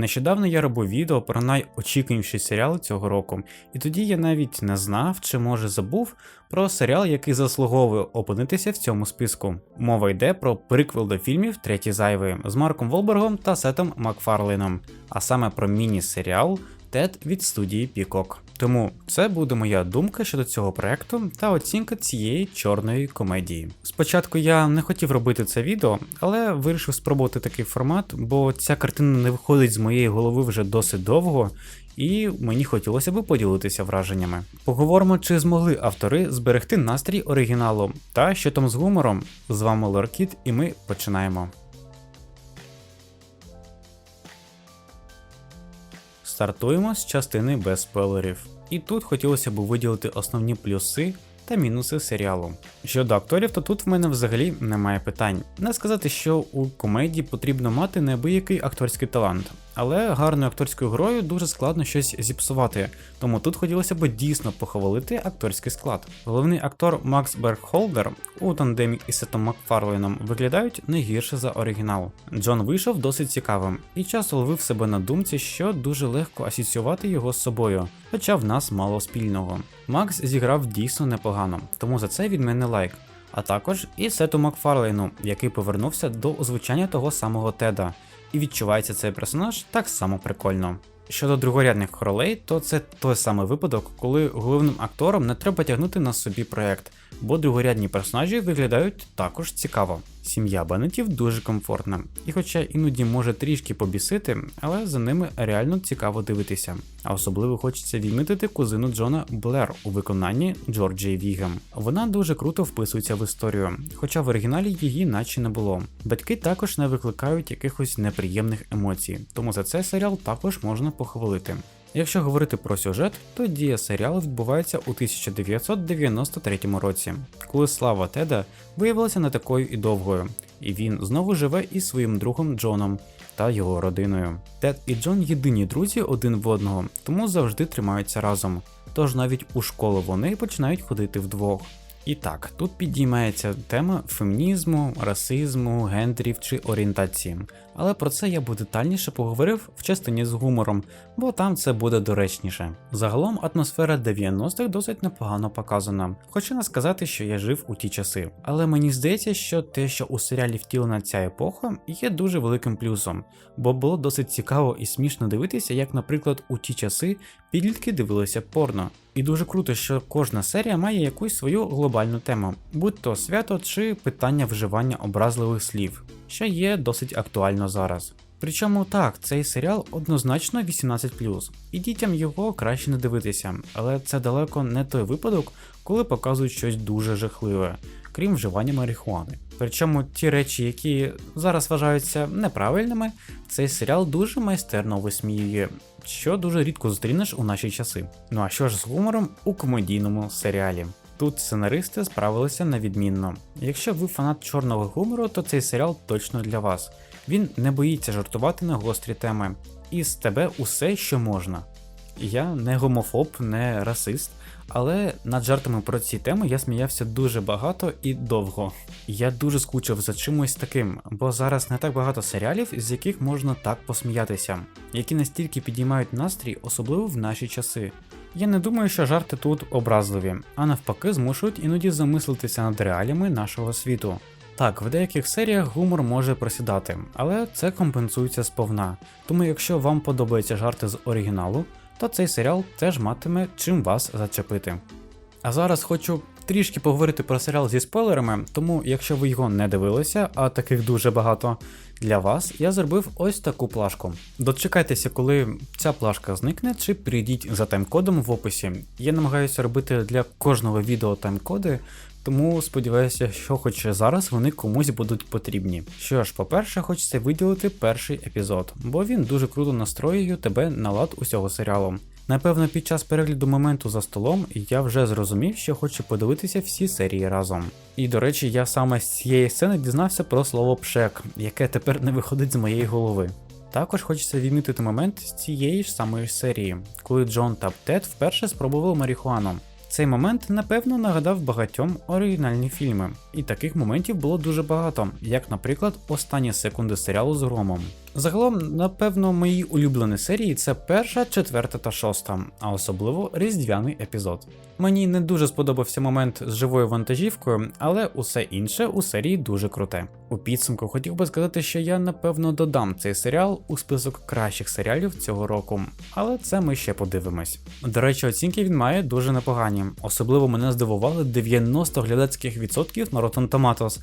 Нещодавно я робив відео про найочікуваніші серіали цього року, і тоді я навіть не знав чи може забув про серіал, який заслуговує опинитися в цьому списку. Мова йде про приквел до фільмів Третій зайвий з Марком Волбергом та Сетом Макфарлейном, а саме про міні-серіал Тед від студії Пікок. Тому це буде моя думка щодо цього проекту та оцінка цієї чорної комедії. Спочатку я не хотів робити це відео, але вирішив спробувати такий формат, бо ця картина не виходить з моєї голови вже досить довго, і мені хотілося б поділитися враженнями. Поговоримо, чи змогли автори зберегти настрій оригіналу та що там з гумором. З вами Лоркіт, і ми починаємо. Стартуємо з частини без спойлерів. І тут хотілося б виділити основні плюси та мінуси серіалу. Щодо акторів, то тут в мене взагалі немає питань. Не сказати, що у комедії потрібно мати неабиякий акторський талант, але гарною акторською грою дуже складно щось зіпсувати, тому тут хотілося б дійсно похвалити акторський склад. Головний актор Макс Бергхолдер у тандемі із Сетом Макфарлейном виглядають не гірше за оригінал. Джон вийшов досить цікавим і часто ловив себе на думці, що дуже легко асоціювати його з собою, хоча в нас мало спільного. Макс зіграв дійсно непогано, тому за це від мене лайк. А також і Сету Макфарлейну, який повернувся до озвучання того самого Теда, і відчувається цей персонаж так само прикольно. Щодо другорядних ролей, то це той самий випадок, коли головним актором не треба тягнути на собі проект, бо другорядні персонажі виглядають також цікаво. Сім'я Беннетів дуже комфортна, і хоча іноді може трішки побісити, але за ними реально цікаво дивитися. А особливо хочеться відмітити кузину Джона Блер у виконанні Джорджії Вігем. Вона дуже круто вписується в історію, хоча в оригіналі її наче не було. Батьки також не викликають якихось неприємних емоцій, тому за це серіал також можна похвалити. Якщо говорити про сюжет, то дія серіалу відбувається у 1993 році, коли слава Теда виявилася не такою і довгою, і він знову живе із своїм другом Джоном та його родиною. Тед і Джон єдині друзі один в одного, тому завжди тримаються разом. Тож навіть у школу вони починають ходити вдвох. І так, тут підіймається тема фемінізму, расизму, гендерів чи орієнтації. Але про це я б детальніше поговорив в частині з гумором, бо там це буде доречніше. Загалом атмосфера 90-х досить непогано показана, хоча не сказати, що я жив у ті часи. Але мені здається, що те, що у серіалі втілена ця епоха, є дуже великим плюсом, бо було досить цікаво і смішно дивитися, як, наприклад, у ті часи підлітки дивилися порно. І дуже круто, що кожна серія має якусь свою глобальну тему, будь то свято чи питання вживання образливих слів, що є досить актуально зараз. Причому так, цей серіал однозначно 18, і дітям його краще не дивитися, але це далеко не той випадок, коли показують щось дуже жахливе, крім вживання марихуани. Причому ті речі, які зараз вважаються неправильними, цей серіал дуже майстерно висміює, що дуже рідко зустрінеш у наші часи. Ну а що ж з гумором у комедійному серіалі? Тут сценаристи справилися на відмінно. Якщо ви фанат чорного гумору, то цей серіал точно для вас. Він не боїться жартувати на гострі теми, і з тебе усе, що можна. Я не гомофоб, не расист, але над жартами про ці теми я сміявся дуже багато і довго. Я дуже скучив за чимось таким, бо зараз не так багато серіалів, з яких можна так посміятися, які настільки підіймають настрій, особливо в наші часи. Я не думаю, що жарти тут образливі, а навпаки, змушують іноді замислитися над реаліями нашого світу. Так, в деяких серіях гумор може просідати, але це компенсується сповна. Тому якщо вам подобаються жарти з оригіналу, то цей серіал теж матиме чим вас зачепити. А зараз хочу трішки поговорити про серіал зі спойлерами, тому якщо ви його не дивилися, а таких дуже багато для вас, я зробив ось таку плашку. Дочекайтеся, коли ця плашка зникне, чи прийдіть за тайм-кодом в описі. Я намагаюся робити для кожного відео тайм-коди, тому сподіваюся, що хоч зараз вони комусь будуть потрібні. Що ж, по-перше, хочеться виділити перший епізод, бо він дуже круто настроює тебе на лад усього серіалу. Напевно, під час перегляду моменту за столом я вже зрозумів, що хочу подивитися всі серії разом. І до речі, я саме з цієї сцени дізнався про слово пшек, яке тепер не виходить з моєї голови. Також хочеться відмітити момент з цієї ж самої серії, коли Джон та Тед вперше спробували марихуану. Цей момент, напевно, нагадав багатьом оригінальні фільми, і таких моментів було дуже багато, як, наприклад, останні секунди серіалу з громом. Загалом, напевно, мої улюблені серії це перша, четверта та шоста, а особливо різдвяний епізод. Мені не дуже сподобався момент з живою вантажівкою, але усе інше у серії дуже круте. У підсумку хотів би сказати, що я напевно додам цей серіал у список кращих серіалів цього року, але це ми ще подивимось. До речі, оцінки він має дуже непогані. Особливо мене здивували 90 глядацьких відсотків на Rotten Tomatoes,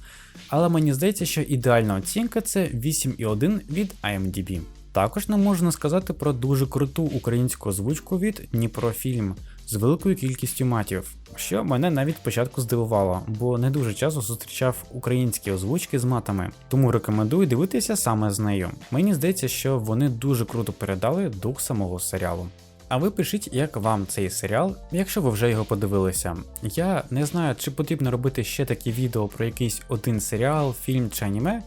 але мені здається, що ідеальна оцінка це 8,1 від IMDb. Також не можна сказати про дуже круту українську озвучку від Дніпрофільм з великою кількістю матів, що мене навіть спочатку здивувало, бо не дуже часто зустрічав українські озвучки з матами, тому рекомендую дивитися саме з нею. Мені здається, що вони дуже круто передали дух самого серіалу. А ви пишіть, як вам цей серіал, якщо ви вже його подивилися. Я не знаю, чи потрібно робити ще такі відео про якийсь один серіал, фільм чи аніме,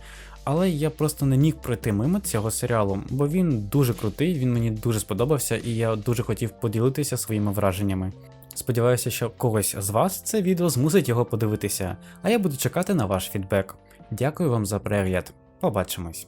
але я просто не міг пройти мимо цього серіалу, бо він дуже крутий, він мені дуже сподобався, і я дуже хотів поділитися своїми враженнями. Сподіваюся, що когось з вас це відео змусить його подивитися, а я буду чекати на ваш фідбек. Дякую вам за перегляд. Побачимось.